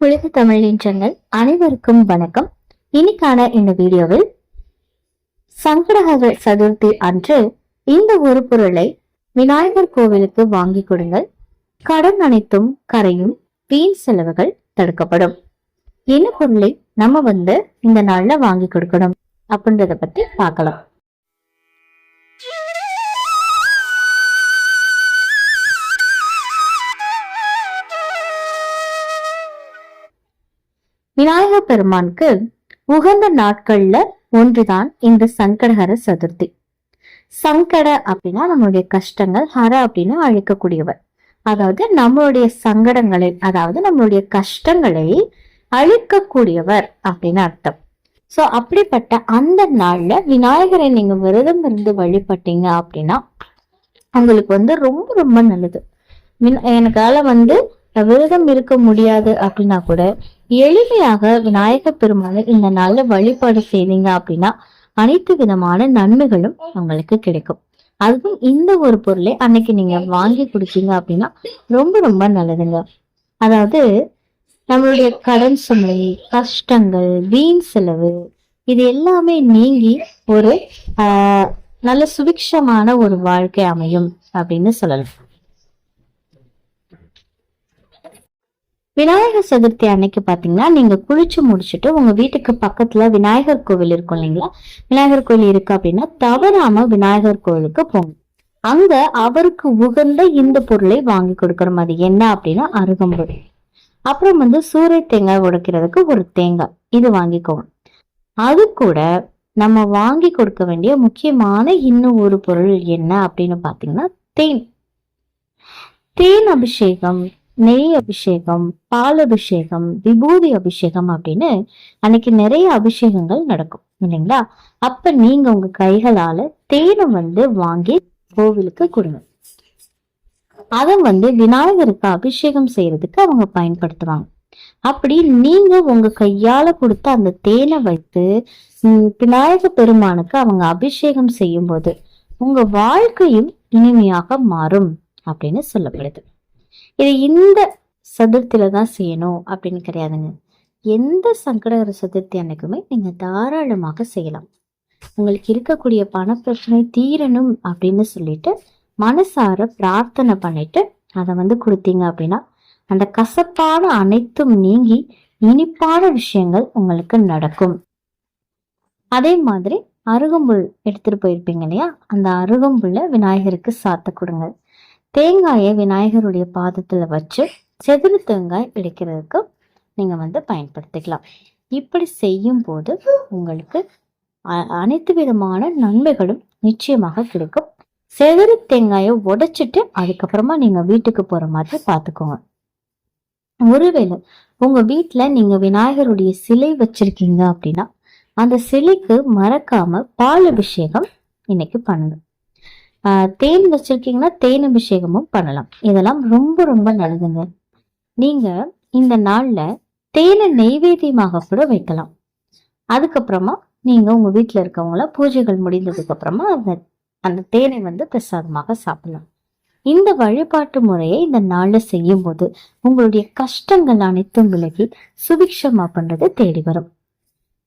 உலக தமிழ் நின்றங்கள் அனைவருக்கும் வணக்கம். இன்னைக்கான இந்த வீடியோவில் சங்கடஹர சதுர்த்தி அன்று இந்த ஒரு பொருளை விநாயகர் கோவிலுக்கு வாங்கி கொடுங்கள். கடன் அனைத்தும் கரையும் வீண் செலவுகள் தடுக்கப்படும். என்ன பொருளை நம்ம வந்து இந்த நாள்ல வாங்கி கொடுக்கணும் அப்படின்றத பத்தி பார்க்கலாம். விநாயக பெருமானுக்கு உகந்த நாட்கள்ல ஒன்றுதான் இந்த சங்கடஹர சதுர்த்தி. சங்கட அப்படின்னா நம்மளுடைய கஷ்டங்கள் ஹர அப்படின்னு அழிக்கக்கூடியவர். அதாவது நம்மளுடைய சங்கடங்களை அதாவது நம்மளுடைய கஷ்டங்களை அழிக்கக்கூடியவர் அப்படின்னு அர்த்தம். சோ அப்படிப்பட்ட அந்த நாள்ல விநாயகரை நீங்க விரதம் இருந்து வழிபட்டீங்க அப்படின்னா உங்களுக்கு வந்து ரொம்ப ரொம்ப நல்லது. விந்- எனக்கால வந்து விரதம் இருக்க முடியாது அப்படின்னா கூட எளிமையாக விநாயகர் பெருமானை இந்த நாள்ல வழிபாடு செய்தீங்க அப்படின்னா அனைத்து விதமான நன்மைகளும் உங்களுக்கு கிடைக்கும். அதுவும் இந்த ஒரு பொருளை அன்னைக்கு நீங்க வாங்கி குடிச்சீங்க அப்படின்னா ரொம்ப ரொம்ப நல்லதுங்க. அதாவது நம்மளுடைய கடன் சுமை கஷ்டங்கள் வீண் செலவு இது எல்லாமே நீங்கி ஒரு நல்ல சுபிக்ஷமான ஒரு வாழ்க்கை அமையும் அப்படின்னு சொல்லலாம். விநாயகர் சதுர்த்தி அன்னைக்கு பாத்தீங்கன்னா நீங்க குளிச்சு முடிச்சுட்டு உங்க வீட்டுக்கு பக்கத்துல விநாயகர் கோவில் இருக்கும் இல்லைங்களா? விநாயகர் கோவில் இருக்கு அப்படின்னா தவறாம விநாயகர் கோவிலுக்கு போங்க. அங்க அவருக்கு உகந்த இந்த பொருளை வாங்கி கொடுக்கணும். அது என்ன அப்படின்னா அருகம்புல். அப்புறம் வந்து சூரிய தேங்காய் உடைக்கிறதுக்கு ஒரு தேங்காய். இது வாங்கிக்கோங்க. அது கூட நம்ம வாங்கி கொடுக்க வேண்டிய முக்கியமான இன்னும் ஒரு பொருள் என்ன அப்படின்னு பாத்தீங்கன்னா தேன். தேன் அபிஷேகம் நெய் அபிஷேகம் பால் அபிஷேகம் விபூதி அபிஷேகம் அப்படின்னு அன்னைக்கு நிறைய அபிஷேகங்கள் நடக்கும் இல்லைங்களா? அப்ப நீங்க உங்க கைகளால தேனை வந்து வாங்கி கோவிலுக்கு கொடுங்க. அதை வந்து விநாயகருக்கு அபிஷேகம் செய்யறதுக்கு அவங்க பயன்படுத்துவாங்க. அப்படி நீங்க உங்க கையால கொடுத்த அந்த தேனை வைத்து விநாயக பெருமானுக்கு அவங்க அபிஷேகம் செய்யும் போது உங்க வாழ்க்கையும் இனிமையாக மாறும் அப்படின்னு சொல்லப்படுது. இது இந்த சதுர்த்தியில தான் செய்யணும் அப்படின்னு கிடையாதுங்க. எந்த சங்கடகர சதுர்த்தி அன்னைக்குமே நீங்க தாராளமாக செய்யலாம். உங்களுக்கு இருக்கக்கூடிய பண பிரச்சனை தீரணும் அப்படின்னு சொல்லிட்டு மனசார பிரார்த்தனை பண்ணிட்டு அதை வந்து கொடுத்தீங்க அப்படின்னா அந்த கசப்பான அனைத்தும் நீங்கி இனிப்பான விஷயங்கள் உங்களுக்கு நடக்கும். அதே மாதிரி அருகம்புல் எடுத்துட்டு போயிருப்பீங்க இல்லையா? அந்த அருகம்புல்ல விநாயகருக்கு சாத்த கொடுங்க. தேங்காயை விநாயகருடைய பாதத்துல வச்சு செதுரு தேங்காய் இடிக்கிறதுக்கு நீங்க வந்து பயன்படுத்திக்கலாம். இப்படி செய்யும் போது உங்களுக்கு அ- அனைத்து விதமான நன்மைகளும் நிச்சயமாக கிடைக்கும். செதுரு தேங்காயை உடைச்சிட்டு அதுக்கப்புறமா நீங்க வீட்டுக்கு போற மாதிரி பார்த்துக்கோங்க. ஒருவேளை உங்க வீட்டில் நீங்க விநாயகருடைய சிலை வச்சிருக்கீங்க அப்படின்னா அந்த சிலைக்கு மறக்காம பால் அபிஷேகம் இன்னைக்கு பண்ணுங்க. தேன் வச்சிருக்கீங்கன்னா தேன் அபிஷேகமும் பண்ணலாம். இதெல்லாம் ரொம்ப ரொம்ப நல்லதுங்க. நீங்க இந்த நாள்ல தேனை நெய்வேத்தியமாக கூட வைக்கலாம். அதுக்கப்புறமா நீங்க உங்க வீட்டில் இருக்கவங்கள பூஜைகள் முடிந்ததுக்கு அப்புறமா அந்த அந்த தேனை வந்து பிரசாதமாக சாப்பிடலாம். இந்த வழிபாட்டு முறையை இந்த நாள்ல செய்யும் போது உங்களுடைய கஷ்டங்கள் அனைத்தும் விலகி சுபிக்ஷமா பண்றது தேடி வரும்.